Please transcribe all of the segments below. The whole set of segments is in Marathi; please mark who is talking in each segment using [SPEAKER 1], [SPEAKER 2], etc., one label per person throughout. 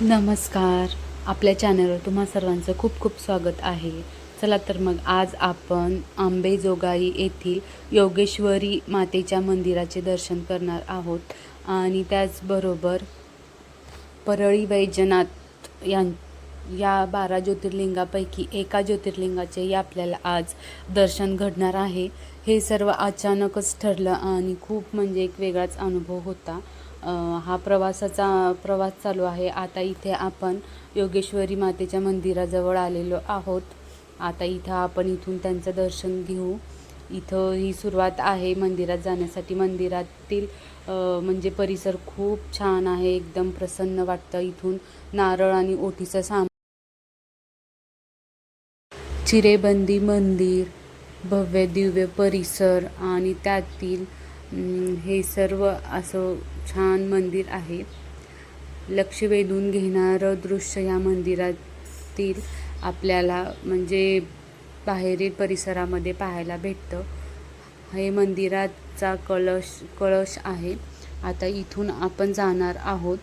[SPEAKER 1] नमस्कार. आपल्या चॅनलवर तुम्हा सर्वांचं खूप खूप स्वागत आहे. चला तर मग आज आपण आंबेजोगाई येथील योगेश्वरी मातेच्या मंदिराचे दर्शन करणार आहोत. आणि त्याचबरोबर परळी वैजनाथ यां या बारा ज्योतिर्लिंगापैकी एका ज्योतिर्लिंगाचे आपल्याला आज दर्शन घडणार आहे. हे सर्व अचानकच ठरलं आणि खूप म्हणजे एक वेगळाच अनुभव होता. हा प्रवासाचा प्रवास चालू आहे. आता इथे आपण योगेश्वरी मातेच्या मंदिराजवळ आलेलो आहोत. आता इथं आपण इथून त्यांचं दर्शन घेऊ. इथं ही सुरुवात आहे मंदिरात जाण्यासाठी. मंदिरातील म्हणजे परिसर खूप छान आहे. एकदम प्रसन्न वाटतं इथून. नारळ आणि ओटीचं सामान. चिरेबंदी मंदिर. भव्य दिव्य परिसर आणि त्यातील हे सर्व असं छान मंदिर आहे. लक्ष वेधून घेणारं दृश्य या मंदिरातील आपल्याला म्हणजे बाहेरील परिसरामध्ये पाहायला भेटतं. हे मंदिराचा कळश कळश आहे. आता इथून आपण जाणार आहोत.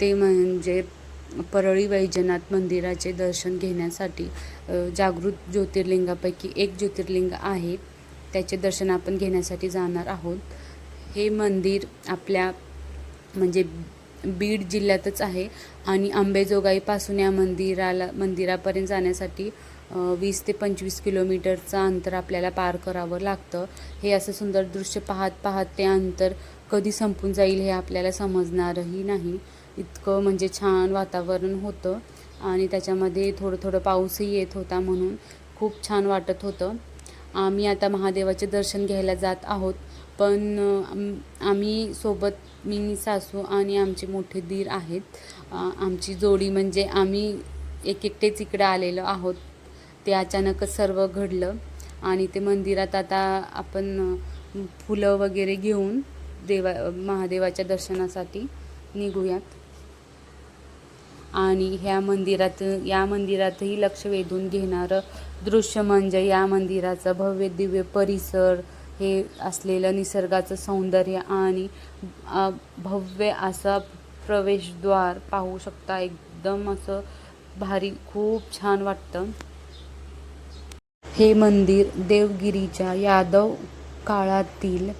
[SPEAKER 1] ते म्हणजे परळी वैजनाथ मंदिराचे दर्शन घेण्यासाठी जागृत ज्योतिर्लिंगापैकी एक ज्योतिर्लिंग आहे. त्याचे दर्शन आपण घेण्यासाठी जाणार आहोत. हे मंदिर आपल्या म्हणजे बीड जिल्ह्यातच आहे आणि आंबेजोगाईपासून या मंदिराला मंदिरापर्यंत जाण्यासाठी वीस ते पंचवीस किलोमीटरचं अंतर आपल्याला पार करावं लागतं. हे असं सुंदर दृश्य पाहत पाहत ते अंतर कधी संपून जाईल हे आपल्याला समजणारही नाही. इतकं म्हणजे छान वातावरण होतं. आणि त्याच्यामध्ये थोडं थोडं पाऊसही येत होता म्हणून खूप छान वाटत होतं. आम्ही आता महादेवाचे दर्शन घ्यायला जात आहोत. पण आम्ही सोबत मी सासू आणि आमचे मोठे दीर आहेत. आमची जोडी म्हणजे आम्ही एक एकटेच इकडे आलेलो आहोत. ते अचानकच सर्व घडलं. आणि ते मंदिरात आता आपण फुलं वगैरे घेऊन देवा महादेवाच्या दर्शनासाठी निघूयात. आणि ह्या मंदिरात या मंदिरातही लक्ष वेधून घेणारं दृश्य म्हणजे या मंदिराचं भव्य दिव्य परिसर हे असलेलं निसर्गाचं सौंदर्य आणि भव्य असा प्रवेशद्वार पाहू शकता. एकदम असं भारी खूप छान वाटतं. हे मंदिर देवगिरीच्या यादव काळातील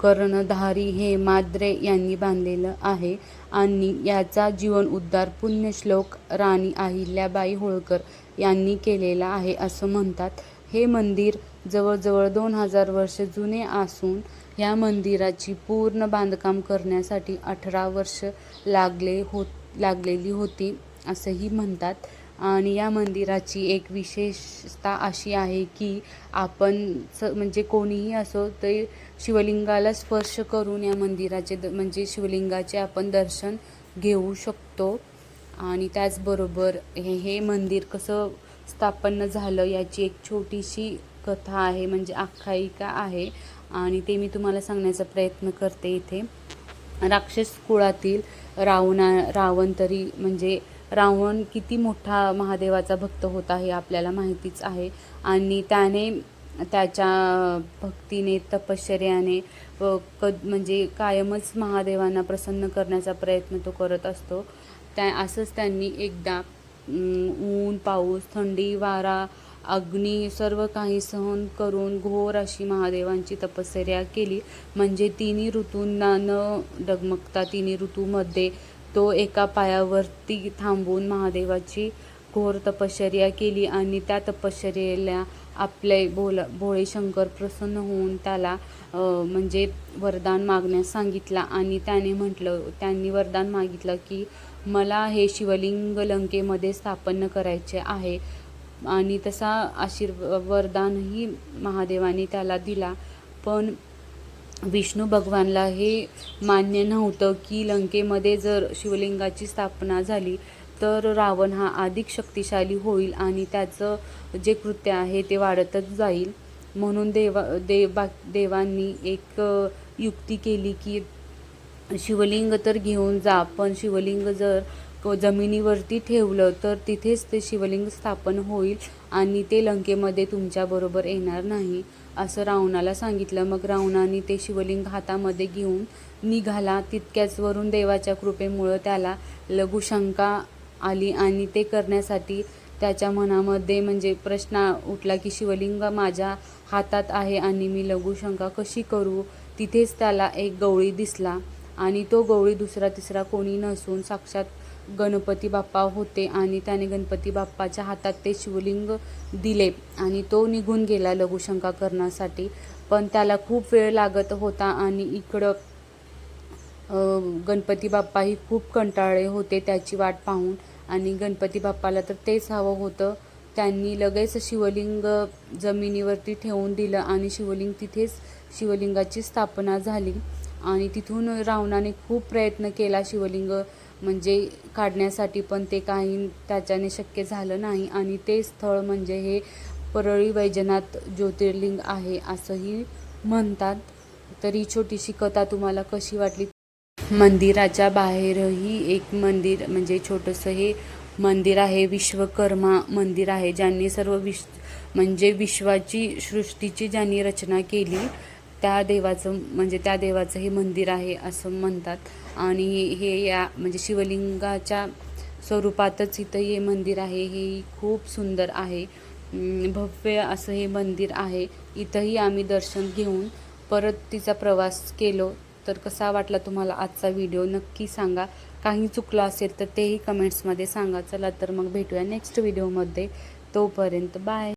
[SPEAKER 1] कर्णधारी हे माद्रे यांनी बांधलेलं आहे. आणि याचा जीवन उद्धार पुण्यश्लोक राणी अहिल्याबाई होळकर यांनी केलेला आहे असं म्हणतात. हे मंदिर जवळजवळ दोन हजार वर्ष जुने असून या मंदिराची पूर्ण बांधकाम करण्यासाठी अठरा वर्ष लागले होत लागलेली होती असंही म्हणतात. आणि या मंदिराची एक विशेषता अशी आहे की आपण स म्हणजे कोणीही असो ते शिवलिंगाला स्पर्श करून या मंदिराचे द म्हणजे शिवलिंगाचे आपण दर्शन घेऊ शकतो. आणि त्याचबरोबर हे हे मंदिर कसं स्थापन झालं याची एक छोटीशी कथा आहे म्हणजे आख्यायिका आहे. आणि ते मी तुम्हाला सांगण्याचा प्रयत्न करते इथे. राक्षस कुळातील रावणा रावण तरी म्हणजे रावण किती मोठा महादेवाचा भक्त होता हे आपल्याला माहितीच आहे. आणि त्याने त्याच्या भक्तीने तपश्चर्याने व क म्हणजे कायमच महादेवांना प्रसन्न करण्याचा प्रयत्न तो करत असतो. त्या असंच त्यांनी एकदा ऊन पाऊस थंडी वारा अग्नी सर्व काही सहन करून घोर अशी महादेवांची तपश्चर्या केली. म्हणजे तिन्ही ऋतूंना न डगमगता तिन्ही ऋतूमध्ये तो एका पायावरती थांबून महादेवाची घोर तपश्चर्या केली आणि त्या तपश्चर्येला आपले भोला भोळे शंकर प्रसन्न होऊन त्याला म्हणजे वरदान मागण्यास सांगितला आणि त्याने म्हटलं त्यांनी वरदान मागितलं की मला हे शिवलिंग लंकेमध्ये स्थापन करायचे आहे. आणि तसा आशीर्व वरदानही महादेवाने त्याला दिला. पण विष्णू भगवानला हे मान्य नव्हतं की लंकेमध्ये जर शिवलिंगाची स्थापना झाली तर रावण हा अधिक शक्तिशाली होईल आणि त्याचं जे कृत्य आहे ते वाढतच जाईल. म्हणून देवा देवा देवांनी एक युक्ती केली की शिवलिंग तर घेऊन जा पण शिवलिंग जर जमिनीवरती ठेवलं तर तिथेच ते शिवलिंग स्थापन होईल आणि ते लंकेमध्ये तुमच्याबरोबर येणार नाही. असं रावणाला सांगितलं. मग रावणाने ते शिवलिंग हातामध्ये घेऊन निघाला. तितक्याच वरून देवाच्या कृपेमुळं त्याला लघुशंका आली आणि ते करण्यासाठी त्याच्या मनामध्ये म्हणजे प्रश्न उठला की शिवलिंग माझ्या हातात आहे आणि मी लघुशंका कशी करू? तिथेच त्याला एक गवळी दिसला आणि तो गवळी दुसरा तिसरा कोणी नसून साक्षात गणपती बाप्पा होते आणि त्याने गणपती बाप्पाच्या हातात ते शिवलिंग दिले आणि तो निघून गेला लघुशंका करण्यासाठी पण त्याला खूप वेळ लागत होता आणि इकडं गणपती बाप्पाही खूप कंटाळले होते त्याची वाट पाहून. आणि गणपती बाप्पाला तर तेच हवं होतं. त्यांनी लगेच शिवलिंग जमिनीवरती ठेवून दिलं आणि शिवलिंग तिथेच शिवलिंगाची स्थापना झाली. आणि तिथून रावणाने खूप प्रयत्न केला शिवलिंग म्हणजे काढण्यासाठी पण ते काही त्याच्याने शक्य झालं नाही. आणि ते स्थळ म्हणजे हे परळी वैजनाथ ज्योतिर्लिंग आहे असंही म्हणतात. तर ही छोटीशी कथा तुम्हाला कशी वाटली? मंदिराच्या बाहेरही एक मंदिर म्हणजे छोटंसं हे मंदिर आहे. विश्वकर्मा मंदिर आहे ज्यांनी सर्व विश म्हणजे विश्वाची सृष्टीची ज्यांनी रचना केली त्या देवाचं म्हणजे त्या देवाचं हे मंदिर आहे असं म्हणतात. आणि हे या म्हणजे शिवलिंगाच्या स्वरूपातच इथं हे मंदिर आहे हे खूप सुंदर आहे. भव्य असं हे मंदिर आहे. इथंही आम्ही दर्शन घेऊन परत तिचा प्रवास केलो. तर कसा वाटला तुम्हाला आजचा व्हिडिओ? नक्की सांगा. काही चुकलं असेल तर तेही कमेंट्समध्ये सांगा. चला तर मग भेटूया नेक्स्ट व्हिडिओमध्ये तोपर्यंत बाय